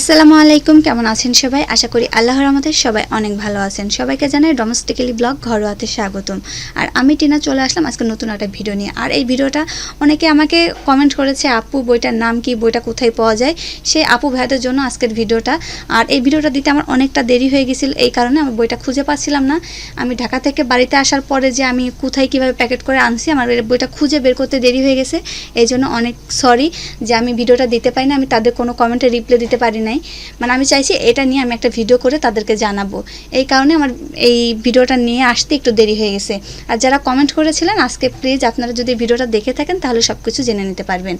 আসসালামু আলাইকুম, কেমন আছেন সবাই? আশা করি আল্লাহর আমাদের সবাই অনেক ভালো আছেন। সবাইকে জানাই ডোমেস্টিক্যালি ব্লগ ঘরোয়াতে স্বাগতম। আর আমি টিনা চলে আসলাম আজকে নতুন একটা ভিডিও নিয়ে। আর এই ভিডিওটা অনেকে আমাকে কমেন্ট করেছে, আপু, বইটার নাম কি? বইটা কোথায় পাওয়া যায়? সেই আপু ভাইদের জন্য আজকের ভিডিওটা। আর এই ভিডিওটা দিতে আমার অনেকটা দেরি হয়ে গেছিল, এই কারণে আমি বইটা খুঁজে পাচ্ছিলাম না। আমি ঢাকা থেকে বাড়িতে আসার পরে যে আমি কোথায় কীভাবে প্যাকেট করে আনছি, আমার বইটা খুঁজে বের করতে দেরি হয়ে গেছে। এই জন্য অনেক সরি যে আমি ভিডিওটা দিতে পারি না, আমি তাদের কোনো কমেন্টে রিপ্লাই দিতে পারি নাই। মানে আমি চাইছি এটা নিয়ে আমি একটা ভিডিও করে তাদেরকে জানাব। এই কারণে আমার এই ভিডিওটা নিয়ে আসতে একটু দেরি হয়ে গেছে। আর যারা কমেন্ট করেছিলেন, আজকে প্লিজ আপনারা যদি ভিডিওটা দেখে থাকেন, তাহলে সব কিছু জেনে নিতে পারবেন।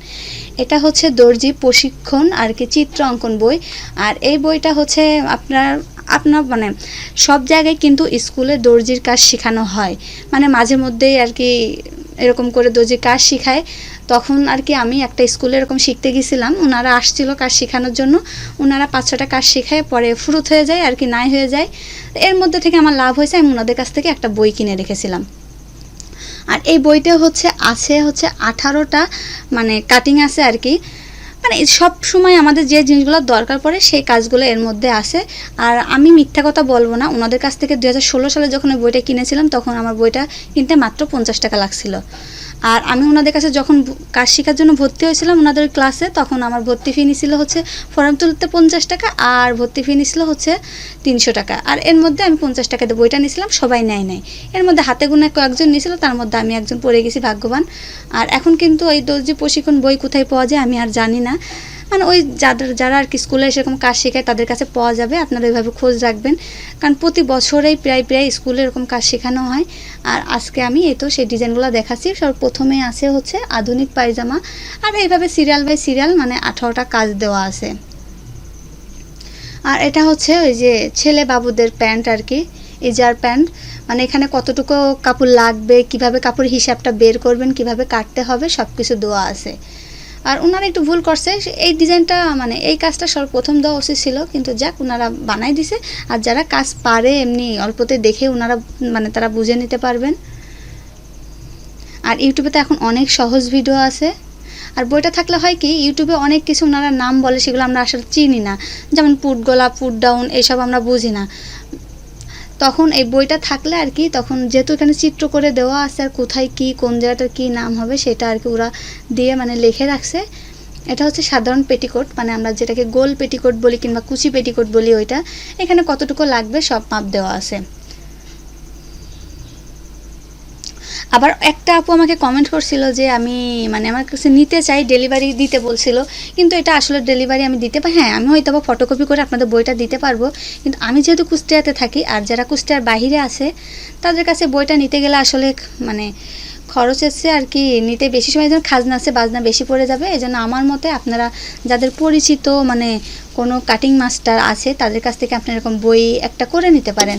এটা হচ্ছে দর্জি প্রশিক্ষণ আর কি চিত্র অঙ্কন বই। আর এই বইটা হচ্ছে আপনার আপনার মানে সব জায়গায় কিন্তু স্কুলে দর্জির কাজ শেখানো হয়। মানে মাঝে মধ্যেই আর কি এরকম করে দর্জির কাজ শেখায়। তখন আর কি আমি একটা স্কুলে এরকম শিখতে গেছিলাম। ওনারা আসছিল কাজ শেখানোর জন্য। ওনারা পাঁচ ছটা কাজ শেখায়, পরে ফুরুত হয়ে যায়, আর কি নাই হয়ে যায়। এর মধ্যে থেকে আমার লাভ হয়েছে, আমি ওনাদের কাছ থেকে একটা বই কিনে রেখেছিলাম। আর এই বইতে হচ্ছে, আছে হচ্ছে আঠারোটা মানে কাটিং আছে আর কি। মানে সব সময় আমাদের যে জিনিসগুলো দরকার পড়ে, সেই কাজগুলো এর মধ্যে আসে আর আমি মিথ্যা কথা বলব না ওনাদের কাছ থেকে দু হাজার ষোলো সালে যখন বইটা কিনেছিলাম, তখন আমার বইটা কিনতে মাত্র পঞ্চাশ টাকা লাগছিল। আর আমি ওনাদের কাছে যখন কাজ শেখার জন্য ভর্তি হয়েছিলাম ওনাদের ক্লাসে, তখন আমার ভর্তি ফি নিছিল হচ্ছে ফর্ম তুলতে পঞ্চাশ টাকা আর ভর্তি ফি নিছিল হচ্ছে তিনশো টাকা। আর এর মধ্যে আমি পঞ্চাশ টাকাতে বইটা নিয়েছিলাম, সবাই নেয় নাই। এর মধ্যে হাতে গুনে কয়েকজন নিয়েছিল, তার মধ্যে আমি একজন পড়ে গেছি ভাগ্যবান। আর এখন কিন্তু ওই দর্জি প্রশিক্ষণ বই কোথায় পাওয়া যায় আমি আর জানি না। মানে ওই যাদের, যারা আর কি স্কুলে সেরকম কাজ শেখায় তাদের কাছে পাওয়া যাবে, আপনারা ওইভাবে খোঁজ রাখবেন। কারণ প্রতি বছরেই প্রায় প্রায় স্কুলে এরকম কাজ শেখানো হয়। আর আজকে আমি এই তো সেই ডিজাইনগুলো দেখাচ্ছি। সব প্রথমে আছে হচ্ছে আধুনিক পায়জামা। আর এইভাবে সিরিয়াল বাই সিরিয়াল মানে আঠারোটা কাজ দেওয়া আছে। আর এটা হচ্ছে ওই যে ছেলে বাবুদের প্যান্ট আর কি এজার প্যান্ট। মানে এখানে কতটুকু কাপড় লাগবে, কীভাবে কাপড় হিসাবটা বের করবেন, কীভাবে কাটতে হবে সব কিছু দেওয়া আছে। আর ওনারা একটু ভুল করছে। এই ডিজাইনটা মানে এই কাজটা সর্বপ্রথম দেওয়া উচিত ছিল, কিন্তু যাক ওনারা বানাই দিছে। আর যারা কাজ পারে এমনি অল্পতে দেখে ওনারা মানে তারা বুঝে নিতে পারবেন। আর ইউটিউবে তো এখন অনেক সহজ ভিডিও আছে। আর বইটা থাকলে হয় কি, ইউটিউবে অনেক কিছু ওনারা নাম বলে সেগুলো আমরা আসলে চিনি না। যেমন পুট গলা পুট ডাউন এইসব আমরা বুঝি না। তখন এই বইটা থাকলে আর কি, তখন যেহেতু এখানে চিত্র করে দেওয়া আছে আর কোথায় কী, কোন জায়গাটার কী নাম হবে, সেটা আর কি ওরা দিয়ে মানে লিখে রাখছে। এটা হচ্ছে সাধারণ পেটিকোট মানে আমরা যেটাকে গোল পেটিকোট বলি কিংবা কুচি পেটিকোট বলি ওইটা। এখানে কতটুকু লাগবে সব মাপ দেওয়া আছে। আবার একটা আপু আমাকে কমেন্ট করছিল যে আমি মানে আমার কাছে নিতে চাই ডেলিভারি দিতে বলছিল। কিন্তু এটা আসলে ডেলিভারি আমি দিতে পারি হ্যাঁ আমি হয়তো বা ফটোকপি করে আপনাদের বইটা দিতে পারব। কিন্তু আমি যেহেতু কুষ্টিয়াতে থাকি, আর যারা কুষ্টিয়ার বাইরে আছে, তাদের কাছে বইটা নিতে গেলে আসলে মানে খরচ এসছে আর কি, নিতে বেশি সময় যেন খাজনা আছে, বাজনা বেশি পড়ে যাবে। এই জন্য আমার মতে আপনারা যাদের পরিচিত মানে কোনো কাটিং মাস্টার আছে, তাদের কাছ থেকে আপনি এরকম বই একটা করে নিতে পারেন।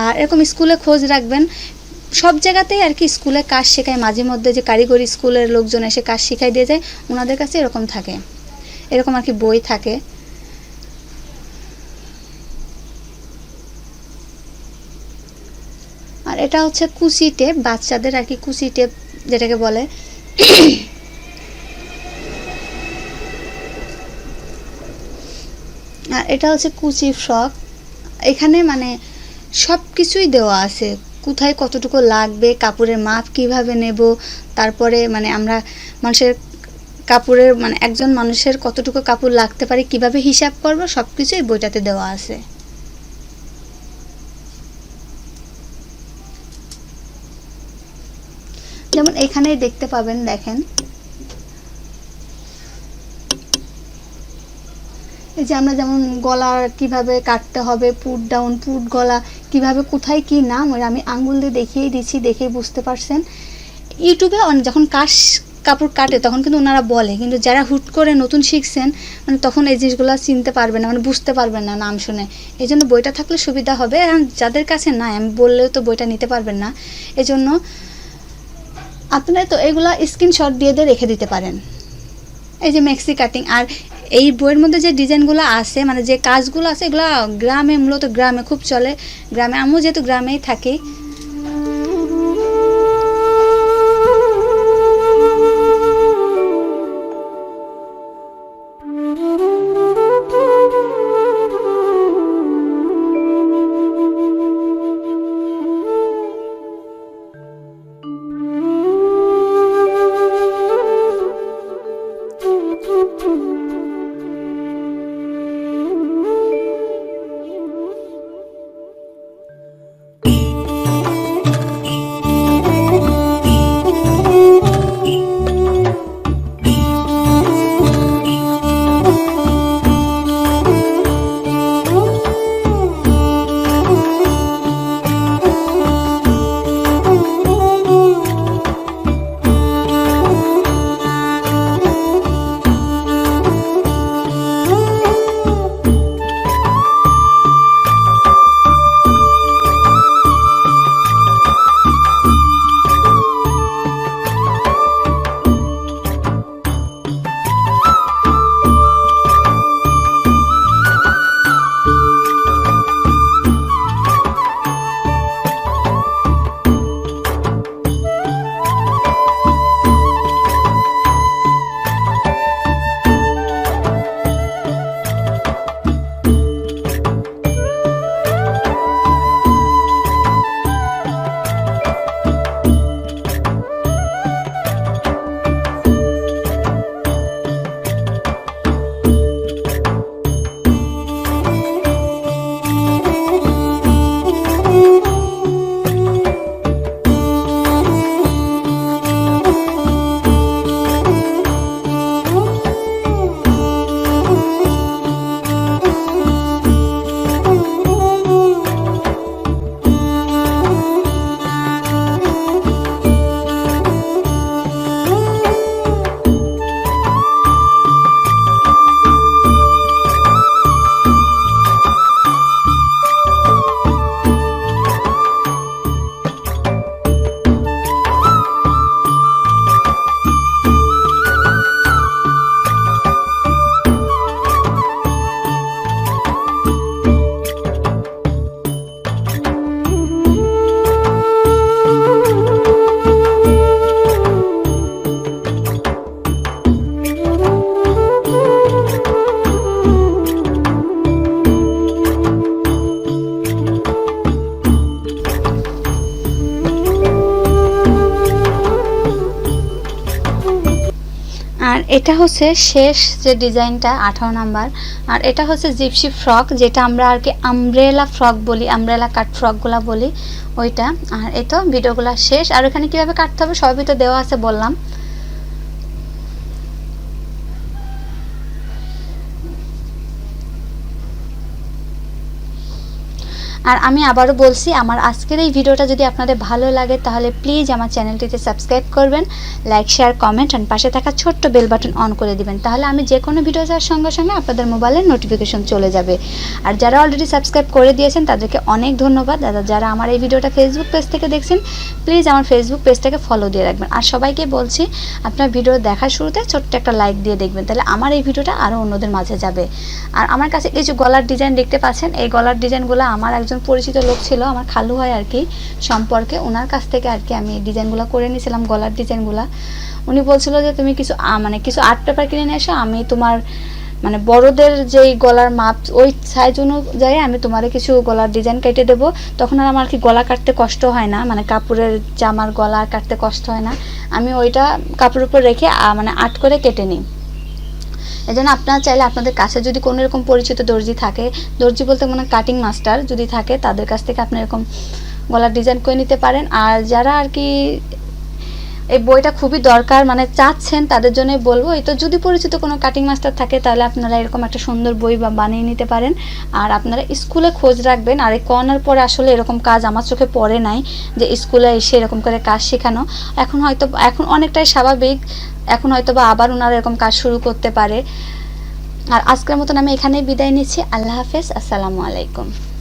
আর এরকম স্কুলে খোঁজ রাখবেন সব জায়গাতেই আর কি স্কুলে কাজ শেখায়। মাঝে মধ্যে যে কারিগরি স্কুলের লোকজন এসে কাজ শিখাই দিয়ে যায়, ওনাদের কাছে এরকম থাকে। এরকম আর কি বই থাকে। আর এটা হচ্ছে কুচি টেপ, বাচ্চাদের আর কি কুচি টেপ যেটাকে বলে। আর এটা হচ্ছে কুচি ফ্রক। এখানে মানে সব কিছুই দেওয়া আছে। কোথায় কতটুকু লাগবে, কাপড়ের মাপ কীভাবে নেব, তারপরে মানে আমরা মানুষের কাপড়ের মানে একজন মানুষের কতটুকু কাপড় লাগতে পারে, কীভাবে হিসাব করব সব কিছুই বইটাতে দেওয়া আছে। যেমন এখানেই দেখতে পাবেন, দেখেন। এই যে আমরা যেমন গলা কীভাবে কাটতে হবে পুট ডাউন পুট গলা কীভাবে, কোথায় কি নাম ওই আমি আঙ্গুল দিয়ে দেখিয়ে দিচ্ছি, দেখেই বুঝতে পারছেন। ইউটিউবে যখন কাশ, কাপড় কাটে, তখন কিন্তু ওনারা বলে, কিন্তু যারা হুট করে নতুন শিখছেন মানে তখন এই জিনিসগুলো চিনতে পারবে না মানে বুঝতে পারবেন না নাম শুনে। এই জন্য বইটা থাকলে সুবিধা হবে, আর যাদের কাছে নাই, আমি বললেও তো বইটা নিতে পারবেন না। এই জন্য আপনারা তো এগুলা স্ক্রিনশট দিয়ে দিয়ে রেখে দিতে পারেন। এই যে মেক্সি কাটিং আর এই বইয়ের মধ্যে যে ডিজাইনগুলো আছে মানে যে কাজগুলো আছে, এগুলো গ্রামে, মূলত গ্রামে খুব চলে। গ্রামে, আমিও যেহেতু গ্রামেই থাকি এটা হচ্ছে শেষ যে ডিজাইনটা, আঠারো নাম্বার। আর এটা হচ্ছে জিপসি ফ্রক, যেটা আমরা আর কি আমব্রেলা ফ্রক বলি আমব্রেলা কাট ফ্রকগুলো বলি ওইটা। আর এই তো ভিডিওগুলো শেষ। আর এখানে কীভাবে কাটতে হবে, সবই তো দেওয়া আছে বললাম। আর আমি আবারও বলছি, আমার আজকের এই ভিডিওটা যদি আপনাদের ভালো লাগে, তাহলে প্লিজ আমার চ্যানেলটিতে সাবস্ক্রাইব করবেন লাইক শেয়ার কমেন্ট অ্যান্ড পাশে থাকা ছোট্ট বেল বাটন অন করে দিবেন। তাহলে আমি যে কোনো ভিডিও যাওয়ার সঙ্গে সঙ্গে আপনাদের মোবাইলে নোটিফিকেশন চলে যাবে। আর যারা অলরেডি সাবস্ক্রাইব করে দিয়েছেন, তাদেরকে অনেক ধন্যবাদ। দাদা যারা আমার এই ভিডিওটা ফেসবুক পেজ থেকে দেখছেন প্লিজ আমার ফেসবুক পেজটাকে ফলো দিয়ে রাখবেন। আর সবাইকে বলছি, আপনার ভিডিও দেখার শুরুতে ছোট্ট একটা লাইক দিয়ে দেখবেন, তাহলে আমার এই ভিডিওটা আরও অন্যদের মাঝে যাবে। আর আমার কাছে কিছু গলার ডিজাইন দেখতে পাচ্ছেন। এই গলার ডিজাইনগুলো আমার একজন পরিচিত লোক ছিল, আমার খালু হয় আর কি, সম্পর্কে ওনার কাছ থেকে আর কি আমি ডিজাইনগুলো করে নিয়েছিলাম, গলার ডিজাইনগুলো। উনি বলছিল যে, তুমি কিছু মানে কিছু আর্ট পেপার কিনে নিয়ে এসো, আমি তোমার মানে বড়দের যেই গলার মাপ, ওই সাইজ অনুযায়ী আমি তোমার কিছু গলার ডিজাইন কেটে দেবো। তখন আর আমার কি গলা কাটতে কষ্ট হয় না মানে কাপড়ের জামার গলা কাটতে কষ্ট হয় না। আমি ওইটা কাপড়ের উপর রেখে মানে আর্ট করে কেটে নিই। এই জন্য আপনারা চাইলে আপনাদের কাছে যদি কোনো এরকম পরিচিত দর্জি থাকে, দর্জি বলতে মানে কাটিং মাস্টার যদি থাকে, তাদের কাছ থেকে আপনি এরকম গলার ডিজাইন করে নিতে পারেন। আর যারা আর কি এই বইটা খুবই দরকার মানে চাচ্ছেন, তাদের জন্যই বলব, এই তো যদি পরিচিত কোনো কাটিং মাস্টার থাকে, তাহলে আপনারা এরকম একটা সুন্দর বই বা বানিয়ে নিতে পারেন। আর আপনারা স্কুলে খোঁজ রাখবেন, আর এই করোনার পরে আসলে এরকম কাজ আমার চোখে পড়ে নাই, যে স্কুলে এসে এরকম করে কাজ শেখানো। এখন হয়তো, এখন অনেকটাই স্বাভাবিক এখন হয়তো বা আবার ওনারা এরকম কাজ শুরু করতে পারে। আর আজকের মতন আমি এখানেই বিদায় নিচ্ছি। আল্লাহ হাফেজ। আসসালামু আলাইকুম।